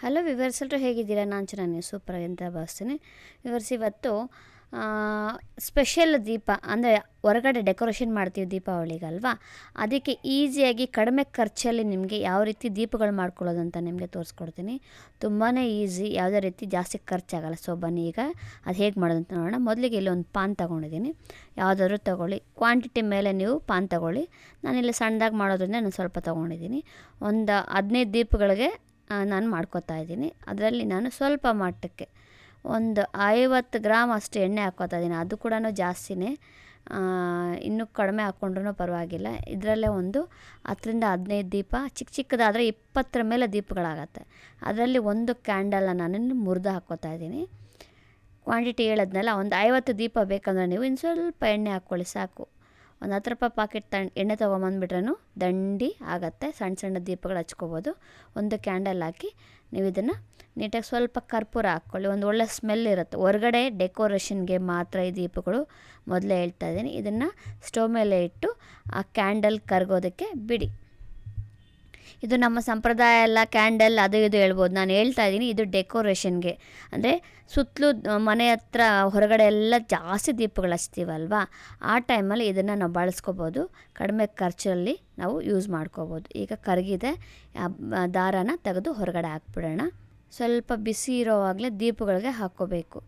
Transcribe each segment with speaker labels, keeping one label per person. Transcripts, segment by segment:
Speaker 1: Hello viewers ಎಲ್ಲರೂ ಹೇಗಿದ್ದೀರಾ? ನಾನು ಚೆನ್ನಾಗಿ ಸೂಪರ್ ಅಂತ ಭಾವಿಸ್ತೀನಿ. ವಿವರ್ಸ್, ಇವತ್ತು ಸ್ಪೆಷಲ್ ದೀಪ, ಅಂದರೆ ಹೊರಗಡೆ ಡೆಕೋರೇಷನ್ ಮಾಡ್ತೀವಿ ದೀಪಾವಳಿಗಲ್ವಾ? ಅದಕ್ಕೆ ಈಸಿಯಾಗಿ ಕಡಿಮೆ ಖರ್ಚಲ್ಲಿ ನಿಮಗೆ ಯಾವ ರೀತಿ ದೀಪಗಳು ಮಾಡ್ಕೊಳ್ಳೋದು ಅಂತ ನಿಮಗೆ ತೋರಿಸ್ಕೊಡ್ತೀನಿ. ತುಂಬಾ ಈಸಿ ಯಾವುದೇ ರೀತಿ ಜಾಸ್ತಿ ಖರ್ಚಾಗಲ್ಲ. ಸೊ ಬನ್ನಿ ಈಗ, ಅದು ಹೇಗೆ ಮಾಡೋದು ಅಂತ ನೋಡೋಣ. ಮೊದಲಿಗೆ ಇಲ್ಲಿ ಒಂದು ಪಾನ್ ತೊಗೊಂಡಿದ್ದೀನಿ. ಯಾವುದಾದ್ರೂ ತೊಗೊಳ್ಳಿ. ಕ್ವಾಂಟಿಟಿ ಮೇಲೆ ನೀವು ಪಾನ್ ತೊಗೊಳ್ಳಿ. ನಾನಿಲ್ಲಿ ಸಣ್ಣದಾಗಿ ಮಾಡೋದ್ರಿಂದ ನಾನು ಸ್ವಲ್ಪ ತೊಗೊಂಡಿದ್ದೀನಿ. ಒಂದು ಹದಿನೈದು ದೀಪಗಳಿಗೆ ನಾನು ಮಾಡ್ಕೋತಾ ಇದ್ದೀನಿ. ಅದರಲ್ಲಿ ನಾನು ಸ್ವಲ್ಪ ಮಟ್ಟಕ್ಕೆ ಒಂದು ಐವತ್ತು ಗ್ರಾಮ್ ಅಷ್ಟು ಎಣ್ಣೆ ಹಾಕ್ಕೋತಾ ಇದ್ದೀನಿ. ಅದು ಕೂಡ ಜಾಸ್ತಿನೇ. ಇನ್ನೂ ಕಡಿಮೆ ಹಾಕ್ಕೊಂಡ್ರೂ ಪರವಾಗಿಲ್ಲ. ಇದರಲ್ಲೇ ಒಂದು ಹತ್ತರಿಂದ ಹದಿನೈದು ದೀಪ, ಚಿಕ್ಕ ಚಿಕ್ಕದಾದರೆ ಇಪ್ಪತ್ತರ ಮೇಲೆ ದೀಪಗಳಾಗತ್ತೆ. ಅದರಲ್ಲಿ ಒಂದು ಕ್ಯಾಂಡಲ್ನ ನಾನು ಮುರಿದು ಹಾಕ್ಕೋತಾ ಇದ್ದೀನಿ. ಕ್ವಾಂಟಿಟಿ ಹೇಳದ್ನಲ್ಲ, ಒಂದು ಐವತ್ತು ದೀಪ ಬೇಕಂದ್ರೆ ನೀವು ಇನ್ನು ಸ್ವಲ್ಪ ಎಣ್ಣೆ ಹಾಕ್ಕೊಳ್ಳಿ ಸಾಕು. ಒಂದು ಹತ್ತು ರೂಪಾಯಿ ಪಾಕೆಟ್ ತ ಎಣ್ಣೆ ತೊಗೊಂಬಂದ್ಬಿಟ್ರೂ ದಂಡಿ ಆಗುತ್ತೆ, ಸಣ್ಣ ಸಣ್ಣ ದೀಪಗಳು ಹಚ್ಕೋಬೋದು. ಒಂದು ಕ್ಯಾಂಡಲ್ ಹಾಕಿ ನೀವು ಇದನ್ನು ನೀಟಾಗಿ ಸ್ವಲ್ಪ ಕರ್ಪೂರ ಹಾಕ್ಕೊಳ್ಳಿ. ಒಂದು ಒಳ್ಳೆ ಸ್ಮೆಲ್ ಇರುತ್ತೆ. ಹೊರಗಡೆ ಡೆಕೋರೇಷನ್ಗೆ ಮಾತ್ರ ಈ ದೀಪಗಳು ಮೊದಲೇ ಹೇಳ್ತಾ ಇದ್ದೀನಿ. ಇದನ್ನು ಸ್ಟವ್ ಮೇಲೆ ಇಟ್ಟು ಆ ಕ್ಯಾಂಡಲ್ ಕರಗೋದಕ್ಕೆ ಬಿಡಿ. ಇದು ನಮ್ಮ ಸಂಪ್ರದಾಯ ಎಲ್ಲ, ಕ್ಯಾಂಡಲ್ ಅದು ಇದು ಹೇಳ್ಬೋದು. ನಾನು ಹೇಳ್ತಾ ಇದ್ದೀನಿ ಇದು ಡೆಕೋರೇಷನ್ಗೆ. ಅಂದರೆ ಸುತ್ತಲೂ ಮನೆ ಹತ್ರ ಹೊರಗಡೆ ಎಲ್ಲ ಜಾಸ್ತಿ ದೀಪಗಳು ಹಚ್ತೀವಲ್ವಾ? ಆ ಟೈಮಲ್ಲಿ ಇದನ್ನು ನಾವು ಬಳಸ್ಕೋಬೋದು. ಕಡಿಮೆ ಖರ್ಚಲ್ಲಿ ನಾವು ಯೂಸ್ ಮಾಡ್ಕೋಬೋದು. ಈಗ ಕರಗಿದೆ ದಾರಾನ ತೆಗೆದು ಹೊರಗಡೆ ಹಾಕ್ಬಿಡೋಣ. ಸ್ವಲ್ಪ ಬಿಸಿ ಇರೋವಾಗಲೇ ದೀಪಗಳಿಗೆ ಹಾಕ್ಕೋಬೇಕು.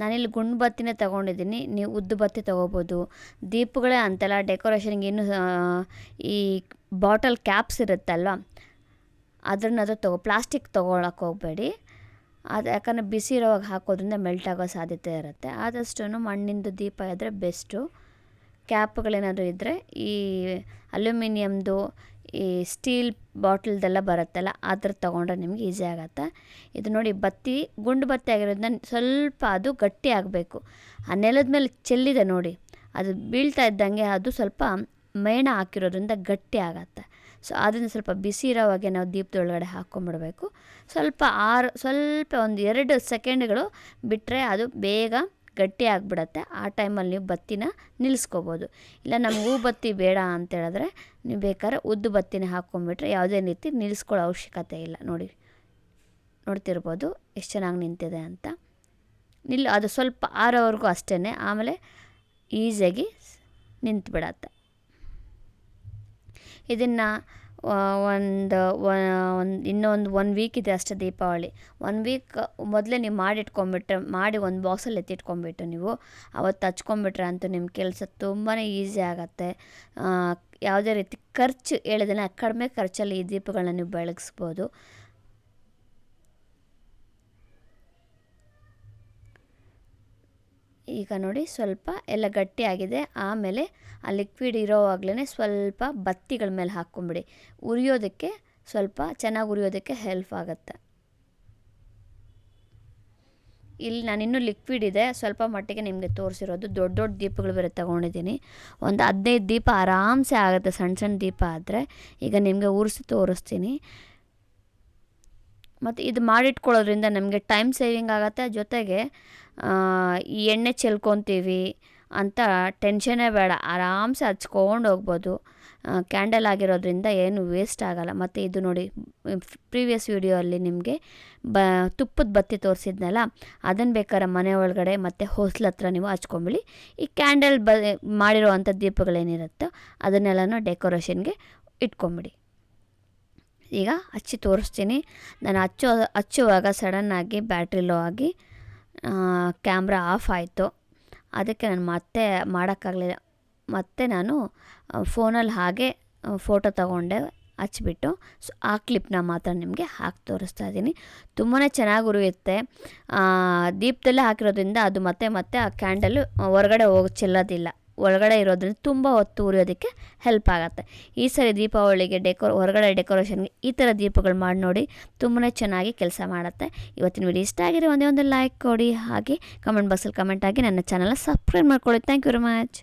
Speaker 1: ನಾನಿಲ್ಲಿ ಗುಂಡು ಬತ್ತಿನೇ ತೊಗೊಂಡಿದ್ದೀನಿ. ನೀವು ಉದ್ದು ಬತ್ತಿ ತೊಗೋಬೋದು. ದೀಪಗಳೇ ಅಂತಲ್ಲ ಡೆಕೋರೇಷನ್ಗೆ ಇನ್ನೂ ಈ ಬಾಟಲ್ ಕ್ಯಾಪ್ಸ್ ಇರುತ್ತಲ್ವ? ಅದನ್ನದು ತಗೋ, ಪ್ಲಾಸ್ಟಿಕ್ ತೊಗೊಳಕ್ಕೆ ಹೋಗಬೇಡಿ. ಅದು ಯಾಕಂದರೆ ಬಿಸಿ ಇರೋವಾಗ ಹಾಕೋದ್ರಿಂದ ಮೆಲ್ಟ್ ಆಗೋ ಸಾಧ್ಯತೆ ಇರುತ್ತೆ. ಆದಷ್ಟು ಮಣ್ಣಿಂದು ದೀಪ ಇದ್ದರೆ ಬೆಸ್ಟು. ಕ್ಯಾಪ್ಗಳೇನಾದರೂ ಇದ್ದರೆ ಈ ಅಲ್ಯೂಮಿನಿಯಮ್ದು ಈ ಸ್ಟೀಲ್ ಬಾಟಲ್ದೆಲ್ಲ ಬರುತ್ತಲ್ಲ, ಅದ್ರ ತೊಗೊಂಡ್ರೆ ನಿಮ್ಗೆ ಈಸಿ ಆಗುತ್ತೆ. ಇದು ನೋಡಿ ಬತ್ತಿ, ಗುಂಡು ಬತ್ತಿ ಆಗಿರೋದನ್ನ ಸ್ವಲ್ಪ ಅದು ಗಟ್ಟಿ ಆಗಬೇಕು. ಆ ನೆಲದ ಮೇಲೆ ಚೆಲ್ಲಿದೆ ನೋಡಿ. ಅದು ಬೀಳ್ತಾ ಇದ್ದಂಗೆ ಅದು ಸ್ವಲ್ಪ ಮೇಣ ಹಾಕಿರೋದ್ರಿಂದ ಗಟ್ಟಿ ಆಗತ್ತೆ. ಸೊ ಅದನ್ನು ಸ್ವಲ್ಪ ಬಿಸಿ ಇರೋವಾಗೆ ನಾವು ದೀಪದೊಳಗಡೆ ಹಾಕ್ಕೊಂಬಿಡ್ಬೇಕು ಸ್ವಲ್ಪ ಆರು, ಸ್ವಲ್ಪ ಒಂದು ಎರಡು ಸೆಕೆಂಡ್ಗಳು ಬಿಟ್ಟರೆ ಅದು ಬೇಗ ಗಟ್ಟಿ ಆಗಿಬಿಡತ್ತೆ. ಆ ಟೈಮಲ್ಲಿ ನೀವು ಬತ್ತಿನ ನಿಲ್ಲಿಸ್ಕೋಬೋದು. ಇಲ್ಲ ನಮ್ಗೆ ಹೂ ಬತ್ತಿ ಬೇಡ ಅಂತೇಳಿದ್ರೆ ನೀವು ಬೇಕಾದ್ರೆ ಉದ್ದು ಬತ್ತಿನ ಹಾಕ್ಕೊಂಬಿಟ್ರೆ ಯಾವುದೇ ರೀತಿ ನಿಲ್ಲಿಸ್ಕೊಳ್ಳೋ ಅವಶ್ಯಕತೆ ಇಲ್ಲ. ನೋಡಿ, ನೋಡ್ತಿರ್ಬೋದು ಎಷ್ಟು ಚೆನ್ನಾಗಿ ನಿಂತಿದೆ ಅಂತ. ನಿಲ್ಲ ಅದು ಸ್ವಲ್ಪ ಆರೋವರೆಗೂ ಅಷ್ಟೇ ಆಮೇಲೆ ಈಸಿಯಾಗಿ ನಿಂತುಬಿಡತ್ತೆ. ಇದನ್ನು ಒಂದು ಒಂದು, ಇನ್ನೊಂದು ಒನ್ ವೀಕ್ ಇದೆ ಅಷ್ಟೇ ದೀಪಾವಳಿ. ಒನ್ ವೀಕ್ ಮೊದಲೇ ನೀವು ಮಾಡಿಟ್ಕೊಂಬಿಟ್ರೆ ಮಾಡಿ ಒಂದು ಬಾಕ್ಸಲ್ಲಿ ಎತ್ತಿಟ್ಕೊಂಬಿಟ್ಟು ನೀವು. ಅವತ್ತು ಹಚ್ಕೊಂಬಿಟ್ರೆ ಅಂತೂ ನಿಮ್ಮ ಕೆಲಸ ತುಂಬಾ ಈಸಿ ಆಗುತ್ತೆ. ಯಾವುದೇ ರೀತಿ ಖರ್ಚು ಹೇಳಿದ್ರೆ ಕಡಿಮೆ ಖರ್ಚಲ್ಲಿ ಈ ದೀಪಗಳನ್ನ ನೀವು ಬೆಳಗಿಸ್ಬೋದು. ಈಗ ನೋಡಿ ಸ್ವಲ್ಪ ಎಲ್ಲ ಗಟ್ಟಿಯಾಗಿದೆ. ಆಮೇಲೆ ಆ ಲಿಕ್ವಿಡ್ ಇರೋವಾಗಲೇ ಸ್ವಲ್ಪ ಬತ್ತಿಗಳ ಮೇಲೆ ಹಾಕ್ಕೊಂಬಿಡಿ. ಉರಿಯೋದಕ್ಕೆ ಸ್ವಲ್ಪ ಚೆನ್ನಾಗಿ ಉರಿಯೋದಕ್ಕೆ ಹೆಲ್ಪ್ ಆಗುತ್ತೆ. ಇಲ್ಲಿ ನಾನು ಇನ್ನೂ ಲಿಕ್ವಿಡ್ ಇದೆ. ಸ್ವಲ್ಪ ಮಟ್ಟಿಗೆ ನಿಮಗೆ ತೋರಿಸಿರೋದು ದೊಡ್ಡ ದೊಡ್ಡ ದೀಪಗಳು ಬೇರೆ ತೊಗೊಂಡಿದ್ದೀನಿ. ಒಂದು ಹದಿನೈದು ದೀಪ ಆರಾಮ್ಸೆ ಆಗುತ್ತೆ ಸಣ್ಣ ಸಣ್ಣ ದೀಪ ಆದರೆ. ಈಗ ನಿಮಗೆ ಉರಿಸಿ ತೋರಿಸ್ತೀನಿ. ಮತ್ತು ಇದು ಮಾಡಿಟ್ಕೊಳ್ಳೋದ್ರಿಂದ ನಮಗೆ ಟೈಮ್ ಸೇವಿಂಗ್ ಆಗುತ್ತೆ. ಜೊತೆಗೆ ಈ ಎಣ್ಣೆ ಚೆಲ್ಕೊತೀವಿ ಅಂತ ಟೆನ್ಷನ್ನೇ ಬೇಡ. ಆರಾಮ್ಸೆ ಹಚ್ಕೊಂಡು ಹೋಗ್ಬೋದು. ಕ್ಯಾಂಡಲ್ ಆಗಿರೋದ್ರಿಂದ ಏನು ವೇಸ್ಟ್ ಆಗೋಲ್ಲ. ಮತ್ತು ಇದು ನೋಡಿ ಪ್ರೀವಿಯಸ್ ವೀಡಿಯೋಲ್ಲಿ ನಿಮಗೆ ಬ, ತುಪ್ಪದ ಬತ್ತಿ ತೋರಿಸಿದ್ನಲ್ಲ ಅದನ್ನು ಬೇಕಾದ್ರೆ ಮನೆ ಒಳಗಡೆ ಮತ್ತು ಹೊಸ್ಲ ಹತ್ರ ನೀವು ಹಚ್ಕೊಂಬಿಡಿ ಈ ಕ್ಯಾಂಡಲ್ ಬ ಮಾಡಿರೋ ಅಂಥ ದೀಪಗಳೇನಿರುತ್ತೋ ಅದನ್ನೆಲ್ಲನೂ ಡೆಕೋರೇಷನ್ಗೆ ಇಟ್ಕೊಂಬಿಡಿ. ಈಗ ಹಚ್ಚಿ ತೋರಿಸ್ತೀನಿ. ನಾನು ಹಚ್ಚೋ, ಹಚ್ಚುವಾಗ ಸಡನ್ನಾಗಿ ಬ್ಯಾಟ್ರಿ ಲೋ ಆಗಿ ಕ್ಯಾಮ್ರಾ ಆಫ್ ಆಯಿತು. ಅದಕ್ಕೆ ನಾನು ಮತ್ತೆ ಮಾಡೋಕ್ಕಾಗಲಿಲ್ಲ. ಮತ್ತೆ ನಾನು ಫೋನಲ್ಲಿ ಹಾಗೆ ಫೋಟೋ ತಗೊಂಡೆ, ಹಚ್ಚಿಬಿಟ್ಟು ಸೊ ಆ ಕ್ಲಿಪ್ನ ಮಾತ್ರ ನಿಮಗೆ ಹಾಕಿ ತೋರಿಸ್ತಾ ಇದ್ದೀನಿ. ತುಂಬಾ ಚೆನ್ನಾಗಿ ಉರಿಯುತ್ತೆ. ದೀಪದಲ್ಲೇ ಹಾಕಿರೋದ್ರಿಂದ ಅದು ಮತ್ತೆ ಮತ್ತೆ ಆ ಕ್ಯಾಂಡಲು ಹೊರಗಡೆ ಹೋಗಿ ಚೆಲ್ಲೋದಿಲ್ಲ. ಒಳಗಡೆ ಇರೋದ್ರಿಂದ ತುಂಬ ಹೊತ್ತು ಉರಿಯೋದಕ್ಕೆ ಹೆಲ್ಪ್ ಆಗುತ್ತೆ. ಈ ಸರಿ ದೀಪಾವಳಿಗೆ ಡೆಕೋರ್ ಹೊರಗಡೆ ಡೆಕೋರೇಷನ್ಗೆ ಈ ಥರ ದೀಪಗಳು ಮಾಡಿ ನೋಡಿ ತುಂಬಾ ಚೆನ್ನಾಗಿ ಕೆಲಸ ಮಾಡುತ್ತೆ. ಇವತ್ತಿನ ವಿಡಿಯೋ ಇಷ್ಟ ಆಗಿದೆ ಒಂದೇ ಒಂದು ಲೈಕ್ ಕೊಡಿ. ಹಾಗೆ ಕಮೆಂಟ್ ಬಾಕ್ಸಲ್ಲಿ ಕಮೆಂಟ್ ಆಗಿ ನನ್ನ ಚಾನಲ್ನ ಸಬ್ಸ್ಕ್ರೈಬ್ ಮಾಡ್ಕೊಳ್ಳಿ. Thank you very much